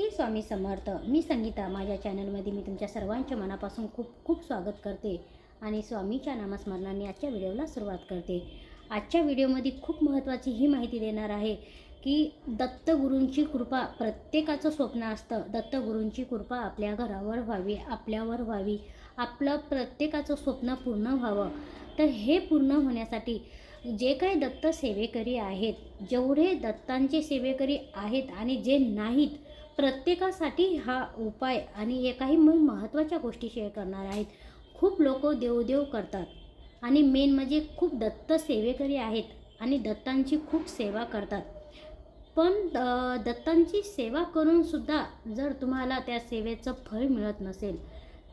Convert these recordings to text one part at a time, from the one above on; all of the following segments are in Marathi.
श्री स्वामी समर्थ. मी संगीता. माझ्या चॅनलमध्ये मी तुमच्या सर्वांच्या मनापासून खूप खूप स्वागत करते आणि स्वामीच्या नामस्मरणाने आजच्या व्हिडिओला सुरुवात करते. आजच्या व्हिडिओमध्ये खूप महत्त्वाची ही माहिती देणार आहे की दत्तगुरूंची कृपा प्रत्येकाचं स्वप्न असतं. दत्तगुरूंची कृपा आपल्या घरावर व्हावी आपल्यावर व्हावी. आपलं प्रत्येकाचं स्वप्न पूर्ण व्हावं. तर हे पूर्ण होण्यासाठी जे काही दत्त सेवेकरी आहेत जेवढे दत्तांचे सेवेकरी आहेत आणि जे नाहीत प्रत्येकासाठी हा उपाय आणि हे काही मी महत्त्वाच्या गोष्टी शेअर करणार आहेत. खूप लोक देवदेव करतात. आणि मेन म्हणजे खूप दत्त सेवेकरी आहेत आणि दत्तांची खूप सेवा करतात. पण दत्तांची सेवा करूनसुद्धा जर तुम्हाला त्या सेवेचं फळ मिळत नसेल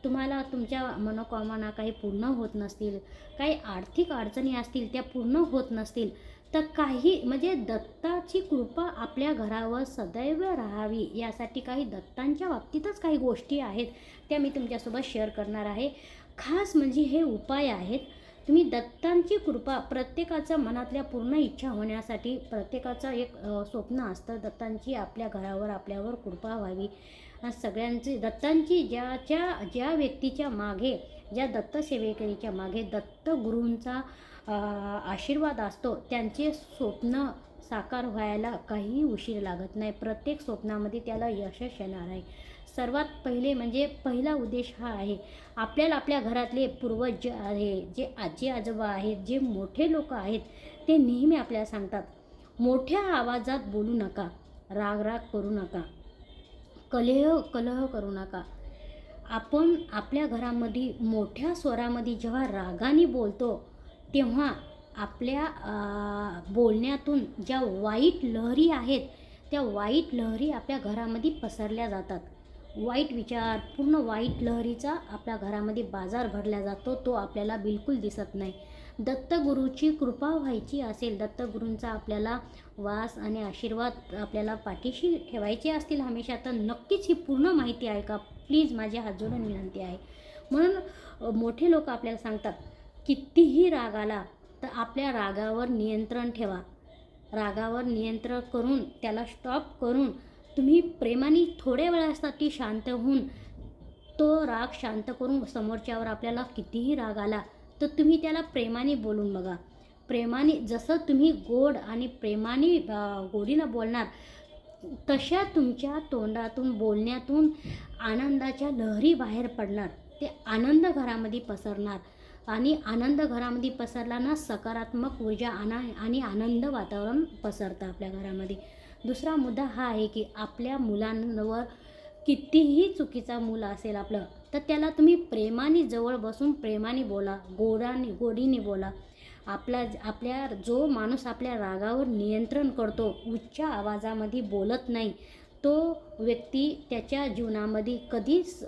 तुम्हाला तुमच्या मनोकामना काही पूर्ण होत नसतील काही आर्थिक अडचणी असतील त्या पूर्ण होत नसतील तर काही म्हणजे दत्ताची कृपा आपल्या घरावर सदैव राहावी यासाठी काही दत्तांच्या बाबतीतच काही गोष्टी आहेत त्या मी तुमच्यासोबत शेअर करणार आहे. खास म्हणजे हे उपाय आहेत तुम्ही दत्तांची कृपा प्रत्येकाच्या मनातल्या पूर्ण इच्छा होण्यासाठी प्रत्येकाचं एक स्वप्न असतं दत्तांची आपल्या घरावर आपल्यावर कृपा व्हावी. सगळ्यांची दत्तांची ज्याच्या ज्या व्यक्तीच्या मागे ज्या दत्त सेवेकरीच्या मागे दत्त गुरूंचा आशीर्वाद असतो त्यांचे स्वप्न साकार व्हायला काहीही उशीर लागत नाही. प्रत्येक स्वप्नामध्ये त्याला यशच येणार आहे. सर्वात पहिले म्हणजे पहिला उद्देश हा आहे आपल्याला आपल्या घरातले पूर्वज जे आहे जे आजी आजोबा आहेत जे मोठे लोक आहेत ते नेहमी आपल्याला सांगतात मोठ्या आवाजात बोलू नका राग राग करू नका कलह कलह करू नका. आपण आपल्या घरामध्ये मोठ्या स्वरामध्ये जेव्हा रागाने बोलतो तेव्हा आपल्या बोलण्यातून ज्या वाईट लहरी आहेत त्या वाईट लहरी आपल्या घरामध्ये पसरल्या जातात. वाईट विचार पूर्ण वाईट लहरीचा आपल्या घरामध्ये बाजार भरला जातो तो आपल्याला बिलकुल दिसत नाही. दत्तगुरूची कृपा व्हायची असेल दत्तगुरूंचा आपल्याला वास आणि आशीर्वाद आपल्याला पाठीशी ठेवायचे असतील हमेशा तर नक्कीच ही पूर्ण माहिती आहे का? प्लीज माझ्या हात जोडून विनंती आहे. म्हणून मोठे लोक आपल्याला सांगतात कितीही राग आला तर आपल्या रागावर नियंत्रण ठेवा. रागावर नियंत्रण करून त्याला स्टॉप करून तुम्ही प्रेमाने थोड्या वेळासाठी शांत होऊन तो राग शांत करून समोरच्यावर आपल्याला कितीही राग आला तर तुम्ही त्याला प्रेमाने बोलून बघा. प्रेमाने जसं तुम्ही गोड आणि प्रेमाने गोडीनं बोलणार तशा तुमच्या तोंडातून बोलण्यातून आनंदाच्या लहरी बाहेर पडणार. ते आनंद घरामध्ये पसरणार. आणि आनंद घरामध्ये पसरला ना सकारात्मक ऊर्जा आणा आणि आनंद वातावरण पसरतं आपल्या घरामध्ये. दुसरा मुद्दा हा आहे की आपल्या मुलांवर कितीही चुकीचा मूल असेल आपलं तर त्याला तुम्ही प्रेमाने जवळ बसून प्रेमाने बोला गोडाने गोडीने बोला. आपला आपल्या जो माणूस आपल्या रागावर नियंत्रण करतो उच्च आवाजामध्ये बोलत नाही तो व्यक्ती त्याच्या जीवनामध्ये कधीच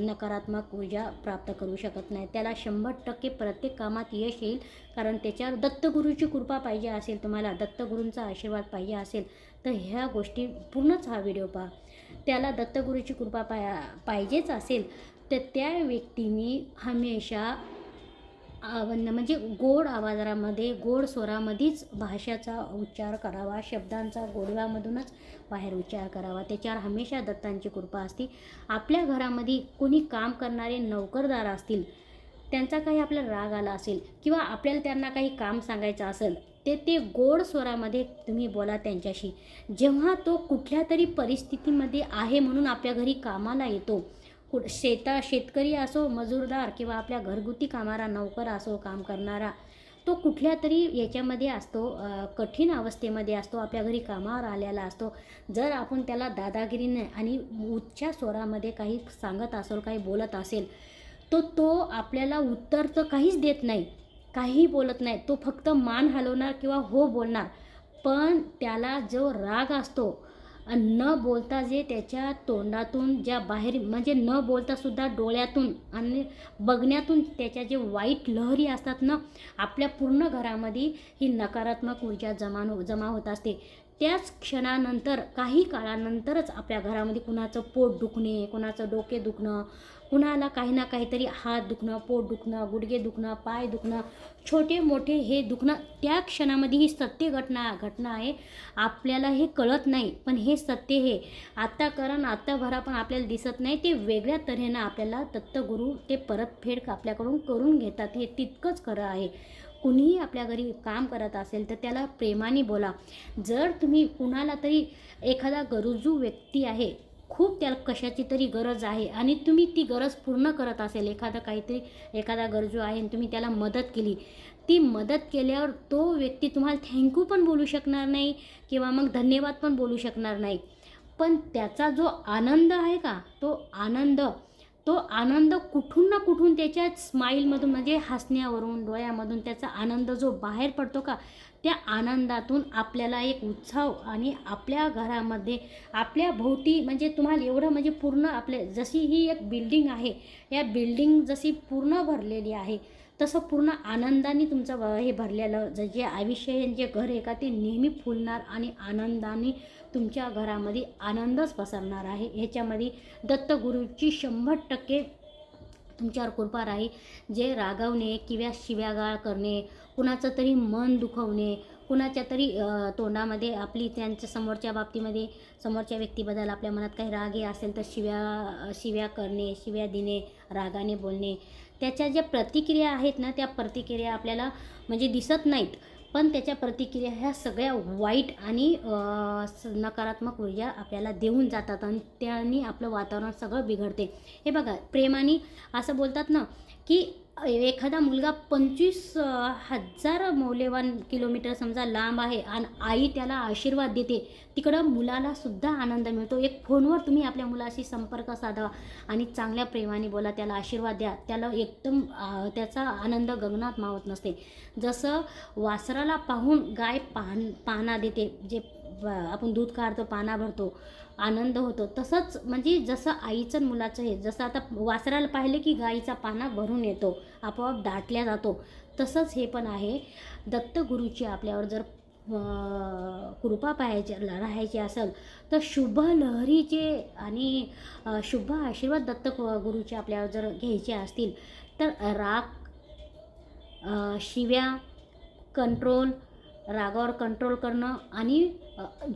नकारात्मक ऊर्जा प्राप्त करू शकत नाही. त्याला शंभर टक्के प्रत्येक कामात यश येईल कारण त्याच्यावर दत्तगुरूची कृपा पाहिजे असेल तुम्हाला दत्तगुरूंचा आशीर्वाद पाहिजे असेल तर ह्या गोष्टी पूर्णच हा व्हिडिओ पहा. त्याला दत्तगुरूची कृपा पाया पाहिजेच असेल तर त्या व्यक्तीने हमेशा आवन म्हणजे गोड आवाजामध्ये गोड स्वरामध्येच भाषेचा उच्चार करावा शब्दांचा गोडव्यामधूनच बाहेर उच्चार करावा. त्याच्यावर हमेशा दत्तांची कृपा असते. आपल्या घरामध्ये कोणी काम करणारे नोकरदार असतील त्यांचा काही आपला राग आला असेल किंवा आपल्याला त्यांना काही काम सांगायचं असेल ते ते गोड स्वरामध्ये तुम्ही बोला त्यांच्याशी. जेव्हा तो कुठल्या तरी परिस्थितीमध्ये आहे म्हणून आपल्या घरी कामाला येतो कु शेता शेतकरी असो मजूरदार किंवा आपल्या घरगुती कामारा नोकर असो काम करणारा तो कुठल्या तरी याच्यामध्ये असतो कठीण अवस्थेमध्ये असतो आपल्या घरी कामावर आलेला असतो. जर आपण त्याला दादागिरीने आणि उच्च्या स्वरामध्ये काही सांगत असेल काही बोलत असेल तो तो आपल्याला उत्तर तर काहीच देत नाही काहीही बोलत नाही. तो फक्त मान हलवणार किंवा हो बोलणार. पण त्याला जो राग असतो न बोलता जे त्याच्या तोंडातून ज्या बाहेर म्हणजे न बोलता सुद्धा डोळ्यातून आणि बघण्यातून त्याच्या जे वाईट लहरी असतात ना आपल्या पूर्ण घरामध्ये ही नकारात्मक ऊर्जा जमा हो, जमा होत असते. त्याच क्षणानंतर काही काळानंतरच आपल्या घरामध्ये कुणाचं पोट दुखणे कुणाचं डोके दुखणं कुणाला काही ना काहीतरी हात दुखणं पोट दुखणं गुडघे दुखणं पाय दुखणं छोटे मोठे हे दुखणं त्या क्षणामध्ये ही सत्य घटना घटना आहे. आपल्याला हे कळत नाही पण हे सत्य हे आत्ता कारण आत्ता भरा पण आपल्याला दिसत नाही. ते वेगळ्या तऱ्हेनं आपल्याला दत्तगुरू ते परतफेड आपल्याकडून करून घेतात. हे तितकंच खरं आहे. कुणीही आपल्या घरी काम करत असेल तर त्याला प्रेमाने बोला. जर तुम्ही कुणाला तरी एखादा गरजू व्यक्ती आहे खूप त्याला कशाची तरी गरज आहे आणि तुम्ही ती गरज पूर्ण करत असेल एखादा काहीतरी एखादा गरजू आहे आणि तुम्ही त्याला मदत केली. ती मदत केल्यावर तो व्यक्ती तुम्हाला थँक्यू पण बोलू शकणार नाही किंवा मग धन्यवाद पण बोलू शकणार नाही. पण त्याचा जो आनंद आहे का तो आनंद तो आनंद कुठून ना कुठून त्याच्या स्माईलमधून म्हणजे हसण्यावरून डोळ्यामधून त्याचा आनंद जो बाहेर पडतो का त्या आनंदातून आपल्याला एक उत्साह आणि आपल्या घरामध्ये आपल्या भोवती म्हणजे तुम्हाला एवढं म्हणजे पूर्ण आपले जशी ही एक बिल्डिंग आहे या बिल्डिंग जशी पूर्ण भरलेली आहे तसं पूर्ण आनंदाने तुमचं हे भरलेलं ज- जे आयुष्य जे घर आहे का ते नेहमी फुलणार आणि आनंदाने तुमच्या घरामध्ये आनंदच पसरणार आहे. ह्याच्यामध्ये दत्तगुरूची शंभर टक्के तुमच्यावर कृपा राहील. जे रागवणे किंवा शिव्यागाळ करणे कुणाचं तरी मन दुखवणे कुणाच्या तरी तोंडामध्ये आपली त्यांच्या समोरच्या बाबतीमध्ये समोरच्या व्यक्तीबद्दल आपल्या मनात काही राग हे असेल तर शिव्या शिव्या करणे शिव्या देणे रागाने बोलणे. त्याच्या ज्या प्रतिक्रिया आहेत ना त्या प्रतिक्रिया आपल्याला म्हणजे दिसत नाहीत. पण त्याच्या प्रतिक्रिया ह्या सगळ्या वाईट आणि स- नकारात्मक ऊर्जा आपल्याला देऊन जातात आणि त्याने आपलं वातावरण सगळं बिघडते. हे बघा प्रेमाने असं बोलतात ना की एखादा मुलगा पंचवीस हजार मौल्यवान किलोमीटर समजा लांब आहे आणि आई त्याला आशीर्वाद देते तिकडं मुलाला सुद्धा आनंद मिळतो. एक फोनवर तुम्ही आपल्या मुलाशी संपर्क साधावा आणि चांगल्या प्रेमाने बोला त्याला आशीर्वाद द्या. त्याला एकदम त्याचा आनंद गगनात मावत नसते. जसं वासराला पाहून गाय पान पाना देते जे आपण दूध काढतो पाना भरतो आनंद होतो. तसंच म्हणजे जसं आईचं आणि मुलाचं हे जसं आता वासराला पाहिले की गाईचा पाना भरून येतो आपोआप दाटल्या जातो तसंच हे पण आहे. दत्तगुरूची आपल्यावर जर कृपा पाहायची राहायची असेल तर शुभ लहरीचे आणि शुभ आशीर्वाद दत्त गुरुचे आपल्यावर जर घ्यायचे असतील तर राग शिव्या कंट्रोल रागावर कंट्रोल करणं आणि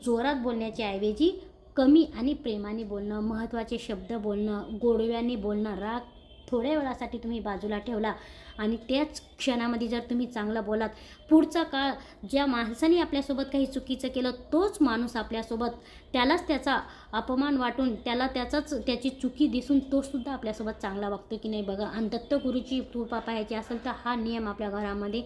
जोरात बोलण्याच्या ऐवजी कमी आणि प्रेमाने बोलणं महत्त्वाचे शब्द बोलणं गोडव्याने बोलणं राग थोड्या वेळासाठी तुम्ही बाजूला ठेवला आणि त्याच क्षणामध्ये जर तुम्ही चांगलं बोलात पुढचा काळ ज्या माणसाने आपल्यासोबत काही चुकीचं केलं तोच माणूस आपल्यासोबत त्यालाच त्याचा अपमान वाटून त्याला त्याचाच त्याची चुकी दिसून तोसुद्धा आपल्यासोबत चांगला वागतो की नाही बघा. आणि दत्तगुरूची कृपा पाहायची असेल तर हा नियम आपल्या घरामध्ये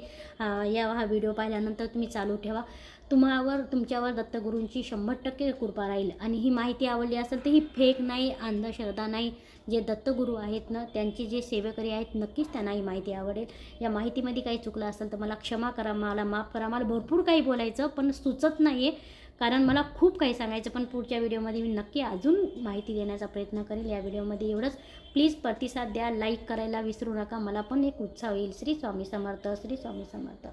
या हा व्हिडिओ पाहिल्यानंतर तुम्ही चालू ठेवा. तुम्हावर तुमच्यावर दत्तगुरूंची शंभर टक्के कृपा राहील. आणि ही माहिती आवडली असेल तर ही फेक नाही अंधश्रद्धा नाही. जे दत्तगुरू आहेत ना त्यांचे जे सेवेकरी आहेत नक्कीच त्यांना ही माहिती आवडेल. या माहितीमध्ये काही चुकलं असेल तर मला क्षमा करा मला माफ करा. मला भरपूर काही बोलायचं पण सुचत नाही आहे कारण मला खूप काही सांगायचं पण पुढच्या व्हिडिओमध्ये मी नक्की अजून माहिती देण्याचा प्रयत्न करेल. या व्हिडिओमध्ये एवढंच. प्लीज प्रतिसाद द्या. लाईक करायला विसरू नका. मला पण एक उत्साह येईल. श्री स्वामी समर्थ श्री स्वामी समर्थ.